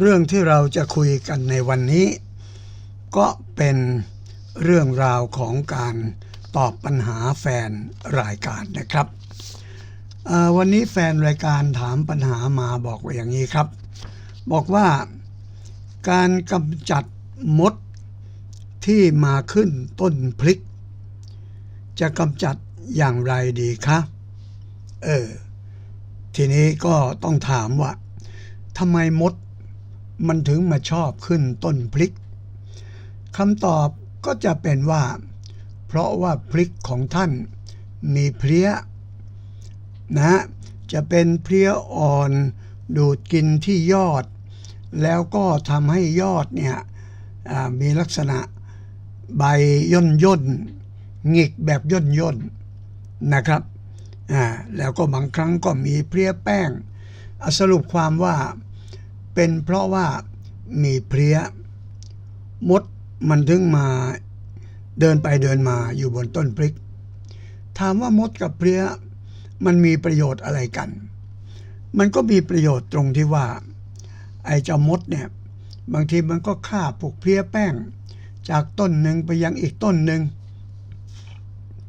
เรื่องที่เราจะคุยกันในวันนี้ ก็เป็นเรื่องราวของการตอบปัญหาแฟนรายการนะครับวันนี้แฟนรายการถามปัญหามาบอกว่าอย่างนี้ครับ บอกว่าการกำจัดมดที่มาขึ้นต้นพริก จะกำจัดอย่างไรดีคะเออทีนี้ก็ต้องถามว่าทำไมมด มันถึงมาชอบขึ้นต้นพริกคำตอบก็จะเป็นว่า เพราะว่าพริกของท่านมีเพลี้ยนะฮะจะเป็นเพลี้ยอ่อนดูดกินที่ยอด แล้วก็ทำให้ยอดเนี่ยมีลักษณะใบย่นย่นหงิกแบบย่นย่นนะครับอ่าแล้วก็บางครั้งก็มีเพลี้ยแป้ง สรุปความว่า เป็นเพราะว่ามีเพลี้ย มดมันถึงมาเดินไปเดินมาอยู่บนต้นพริก ถามว่ามดกับเพลี้ยมันมีประโยชน์อะไรกัน มันก็มีประโยชน์ตรงที่ว่า ไอ้เจ้ามดเนี่ย บางทีมันก็ฆ่าพวกเพลี้ยแป้ง จากต้นหนึ่งไปยังอีกต้นหนึ่ง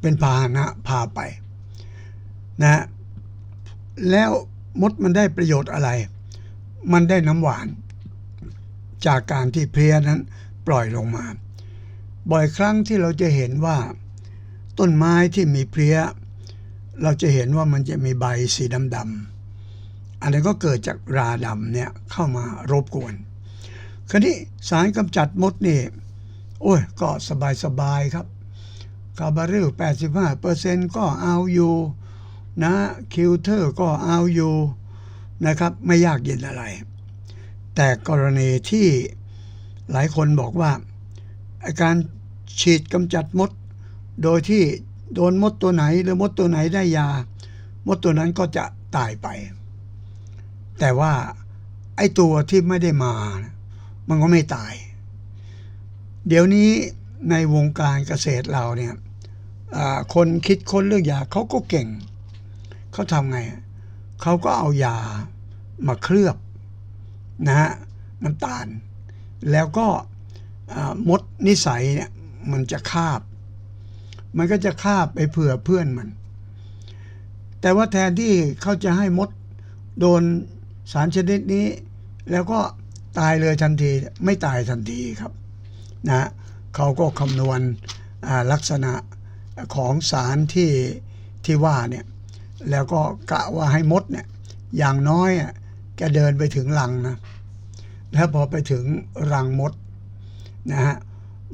เป็นพาหนะพาไป นะฮะแล้วมดมันได้ประโยชน์อะไร มันได้น้ำหวาน จากการที่เพลี้ยนั้นปล่อยลงมา บ่อยครั้งที่เราจะเห็นว่า ต้นไม้ที่มีเพลี้ยเราจะเห็นว่ามันจะมีใบสีดำๆอันนี้ก็เกิดจากราดำเนี่ยเข้ามารบกวนคราวนี้สารกำจัดมดนี่โอ้ยก็สบายสบายๆครับคาบาริล85%ก็เอาอยู่นะคิวเทอร์ก็เอาอยู่ นะครับ ไม่ยากเย็นอะไร แต่กรณีที่หลายคนบอกว่าการฉีดกำจัดมด โดยที่โดนมดตัวไหนหรือมดตัวไหนได้ยา มดตัวนั้นก็จะตายไป แต่ว่าไอ้ตัวที่ไม่ได้มา มันก็ไม่ตาย เดี๋ยวนี้ในวงการเกษตรเราเนี่ยคนคิดค้นเรื่องยาเขาก็เก่ง เขาทำไง เขาก็เอายามาเคลือบนะฮะน้ำตาล แล้วก็มดนิสัยเนี่ยมันจะคาบ มันก็จะคาบไปเผื่อเพื่อนมัน แต่ว่าแทนที่เขาจะให้มดโดนสารชนิดนี้ แล้วก็ตายเลยทันทีไม่ตายทันทีครับนะเขาก็คำนวณลักษณะของสารที่ที่ว่าเนี่ย แล้วก็กะว่าให้มดเนี่ยอย่างน้อยอะแกเดินไปถึงรังนะแล้วพอไปถึงรังมดนะฮะ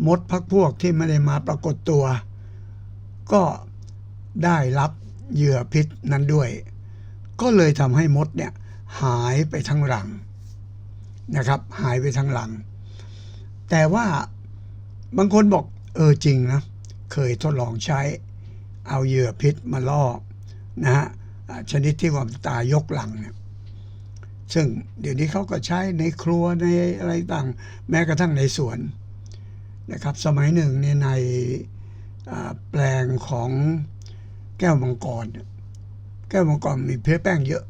มดพักพวกที่ไม่ได้มาปรากฏตัว ก็ได้รับเหยื่อพิษนั้นด้วย ก็เลยทำให้มดเนี่ยหายไปทั้งรังนะครับ หายไปทั้งรัง แต่ว่าบางคนบอกเออจริงนะ เคยทดลองใช้เอาเหยื่อพิษมาล่อ นะฮะชนิดที่ว่าตายกหลังเนี่ยซึ่งเดี๋ยวนี้เขาก็ใช้ในครัวในอะไรต่าง แม้กระทั่งในสวนนะครับ สมัยหนึ่งเนี่ยในแปลงของแก้วมังกร แก้วมังกรมีเพชรแป้งเยอะ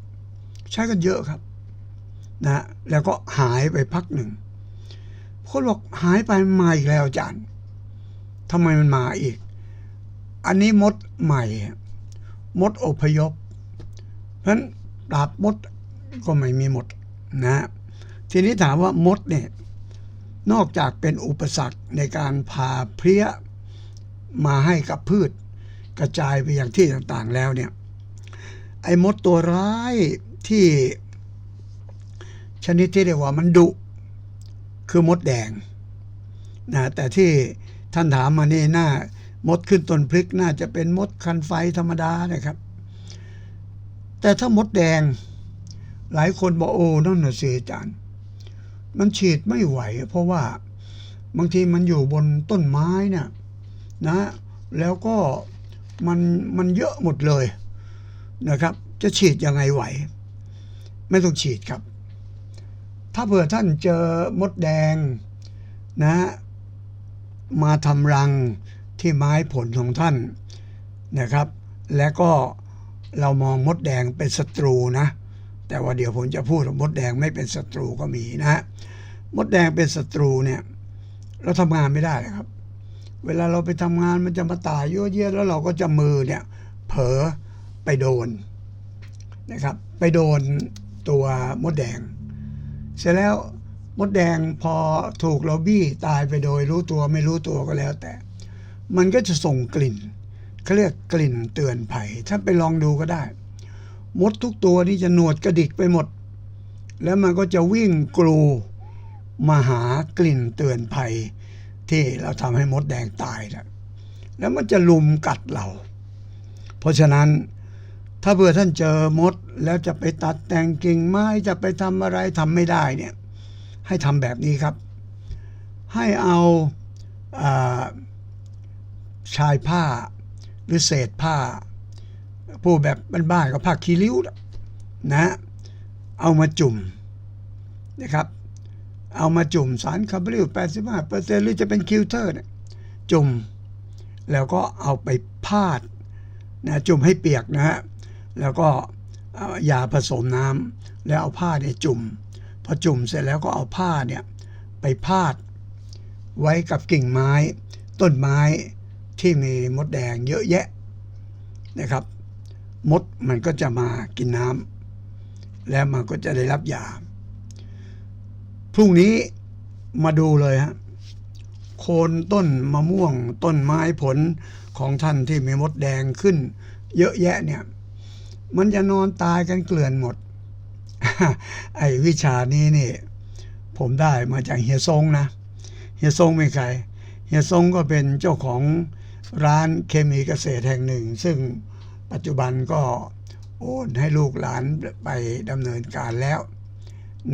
ใช้กันเยอะครับนะแล้วก็หายไปพักหนึ่งคนบอกหายไปมาอีกแล้วอาจารย์ทำไมมันมาอีก อันนี้มดใหม่ มดอพยพ เพราะฉะนั้นปราบมดก็ไม่มีหมดนะ ทีนี้ถามว่ามดเนี่ยนอกจากเป็นอุปสรรคในการพาเพลี้ยมาให้กับพืช กระจายไปอย่างที่ต่างๆแล้วเนี่ยไอ้มดตัวร้ายที่ชนิดที่เรียกว่ามันดุ คือมดแดงนะแต่ที่ท่านถามมานี่น่า มดขึ้นต้นพริกน่าจะเป็นมดคันไฟธรรมดานะครับ แต่ถ้ามดแดง หลายคนบอกโอ้นั่นน่ะสิอาจารย์ มันฉีดไม่ไหว เพราะว่าบางทีมันอยู่บนต้นไม้เนี่ยนะ แล้วก็มันมันเยอะหมดเลยนะครับ จะฉีดยังไงไหว ไม่ต้องฉีดครับ ถ้าเผื่อท่านเจอมดแดงนะ มาทำรัง ที่ไม้ผลของท่านนะครับ และก็เรามองมดแดงเป็นศัตรูนะ แต่ว่าเดี๋ยวผมจะพูดว่ามดแดงไม่เป็นศัตรูก็มีนะมดแดงเป็นศัตรูเนี่ยเราทำงานไม่ได้ครับ เวลาเราไปทำงานมันจะมาตายยั่วเยียแล้วเราก็จะมือเนี่ยเผลอไปโดนนะครับ ไปโดนตัวมดแดง เสร็จแล้วมดแดงพอถูกเราบี้ตายไปโดยรู้ตัวไม่รู้ตัวก็แล้วแต่ มันก็จะส่งกลิ่นเขาเรียกกลิ่นเตือนภัยท่านไปลองดูก็ได้ มดทุกตัวนี่จะหนวดกระดิกไปหมด แล้วมันก็จะวิ่งกรูมาหากลิ่นเตือนภัย ที่เราทำให้มดแดงตายนะแล้วมันจะลุมกัดเรา เพราะฉะนั้นถ้าเผื่อท่านเจอมด แล้วจะไปตัดแต่งกิ่งไม้จะไปทำอะไรทำไม่ได้เนี่ยให้ทำแบบนี้ครับ ให้เอาอา ชายผ้า หรือเศษผ้าผู้แบบบ้านๆกับผ้าคีริ้วนะนะ เอามาจุ่มนะครับ เอามาจุ่มสารคาร์บอนิล85เปอร์เซ็นต์หรือจะเป็นคิวเทอร์เนี่ยจุ่ม แล้วก็เอาไปพาดนะจุ่มให้เปียกนะฮะแล้วก็ยาผสมน้ำแล้วเอาผ้าเนี่ยจุ่ม พอจุ่มเสร็จแล้วก็เอาผ้าเนี่ยไปพาด ไว้กับกิ่งไม้ ต้นไม้ ที่มีมดแดงเยอะแยะนะครับ มดมันก็จะมากินน้ำแล้วมันก็จะได้รับยา พรุ่งนี้มาดูเลยฮะโคนต้นมะม่วงต้นไม้ผลของท่านที่มีมดแดงขึ้น เยอะแยะเนี่ย มันจะนอนตายกันเกลื่อนหมด ไอ้วิชานี้นี่ ผมได้มาจากเฮียซงนะ เฮียซงเป็นใคร เฮียซงก็เป็นเจ้าของ ร้านเคมีเกษตรแห่งหนึ่ง ซึ่งปัจจุบันก็โอนให้ลูกหลานไปดำเนินการแล้ว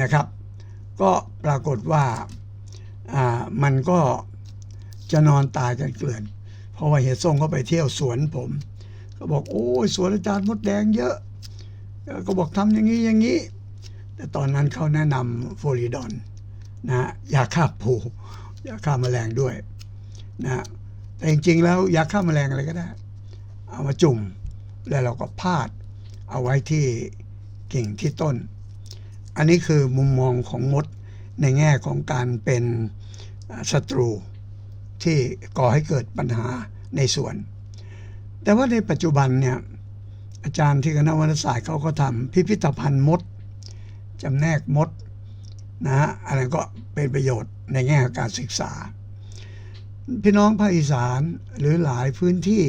นะครับ ก็ปรากฏว่าามันก็จะนอนตายกันเกลื่อน เพราะว่าเฮียซงก็ไปเที่ยวสวนผม ก็บอกโอ้ยสวนอาจารย์มดแดงเยอะ ก็บอกทำอย่างนี้อย่างนี้ แต่ตอนนั้นเขาแนะนำโฟลิดอนนะยาฆ่าผูยาฆ่าแมลงด้วยนะ แต่จริงๆแล้วยาฆ่าแมลงอะไรก็ได้ เอามาจุ่มแล้วเราก็พาด เอาไว้ที่กิ่งที่ต้น อันนี้คือมุมมองของมดในแง่ของการเป็นศัตรูที่ก่อให้เกิดปัญหาในสวน แต่ว่าในปัจจุบันเนี่ยอาจารย์ที่คณะวรรณศาสตร์เขาก็ทำพิพิธภัณฑ์มดจำแนกมดนะฮะอะไรก็เป็นประโยชน์ในแง่ของการศึกษา พี่น้องภาคอีสานหรือหลายพื้นที่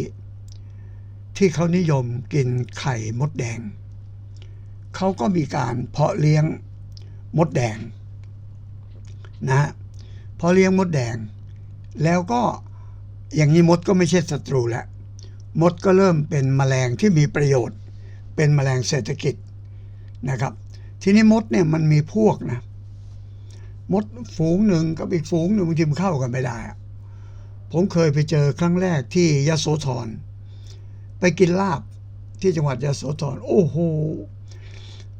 ที่เขานิยมกินไข่มดแดง เขาก็มีการเพาะเลี้ยงมดแดงนะเพาะเลี้ยงมดแดง แล้วก็อย่างนี้มดก็ไม่ใช่ศัตรูแล้วมดก็เริ่มเป็นแมลงที่มีประโยชน์ เป็นแมลงเศรษฐกิจนะครับ ทีนี้มดเนี่ยมันมีพวกนะมดฝูงหนึ่งกับอีกฝูงหนึ่งบางทีมันเข้ากันไม่ได้อะ ผมเคยไปเจอครั้งแรกที่ยโสธร ไปกินลาบที่จังหวัดยโสธร โอ้โห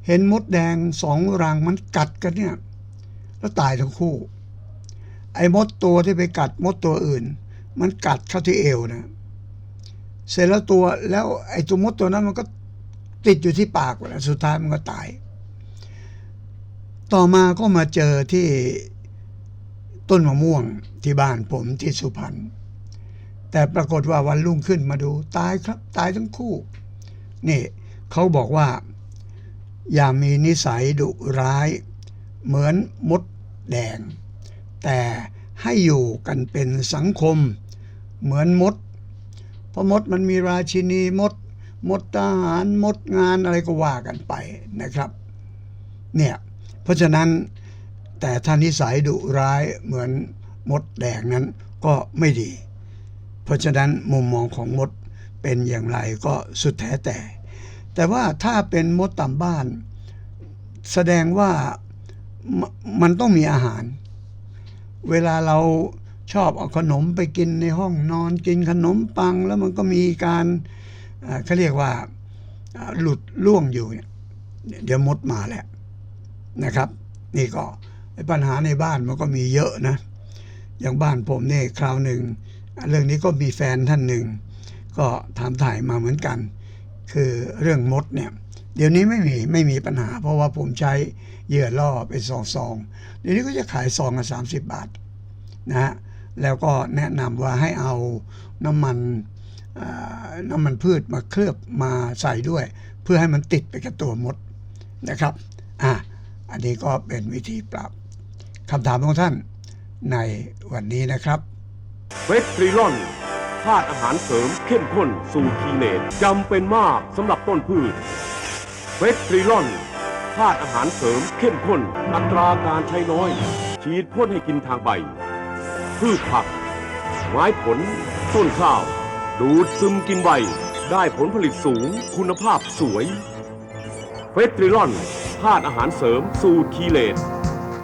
เห็นมดแดงสองรังมันกัดกันเนี่ย แล้วตายทั้งคู่ ไอ้มดตัวที่ไปกัดมดตัวอื่น มันกัดเข้าที่เอวนะ เสร็จแล้วตัวแล้วไอ้ตัวมดตัวนั้นมันก็ติดอยู่ที่ปากแล้วสุดท้ายมันก็ตาย ต่อมาก็มาเจอที่ ต้นมะม่วงที่บ้านผมที่สุพรรณแต่ปรากฏว่าวันรุ่งขึ้นมาดูตายครับ ตายทั้งคู่นี่เขาบอกว่า อย่ามีนิสัยดุร้าย เหมือนมดแดง แต่ให้อยู่กันเป็นสังคมเหมือนมด เพราะมดมันมีราชินีมด มดทหารมดงานอะไรก็ว่ากันไปนะครับ เนี่ย เพราะฉะนั้น แต่ถ้านิสัยดุร้ายเหมือนมดแดงนั้นก็ไม่ดี เพราะฉะนั้นมุมมองของมดเป็นอย่างไรก็สุดแท้แต่ แต่ว่าถ้าเป็นมดต่ำบ้าน แสดงว่ามมันต้องมีอาหาร เวลาเราชอบเอาขนมไปกินในห้องนอนกินขนมปัง แล้วมันก็มีการเขาเรียกว่าหลุดล่วงอยู่ เดี๋ยวมดมาแหละนะครับ นี่ก็ ปัญหาในบ้านมันก็มีเยอะนะ อย่างบ้านผมเนี่ยคราวหนึ่ง เรื่องนี้ก็มีแฟนท่านหนึ่ง ก็ถามถ่ายมาเหมือนกัน คือเรื่องมดเนี่ยเดี๋ยวนี้ไม่มีไม่มีปัญหา เพราะว่าผมใช้เหยื่อล่อไปซองซองๆเดี๋ยวนี้ก็จะขายซองละสามสิบบาทนะฮะแล้วก็แนะนำว่าให้เอาน้ำมันน้ำมันพืชมาเคลือบมาใส่ด้วย เพื่อให้มันติดไปกับตัวมดนะครับอะอันนี้ก็เป็นวิธีปรับ คำถามของท่านในวันนี้นะครับเฟสตรีลอนธาตุอาหารเสริมเข้มข้นสูตรคีเนตจำเป็นมากสำหรับต้นพืชเฟสตรีลอนธาตุอาหารเสริมเข้มข้น อัตราการใช้น้อย ฉีดพ่นให้กินทางใบ พืชผัก ไม้ผล ต้นข้าว ดูดซึมกินใบ ได้ผลผลิตสูงคุณภาพสวยเฟสตรีลอนธาตุอาหารเสริมสูตรคีเลต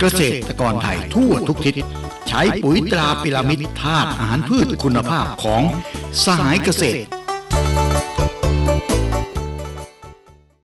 เกษตรกรไทยทั่วทุกทิศ ใช้ปุ๋ยตราพิรามิดธาตุอาหารพืชคุณภาพของสหายเกษตร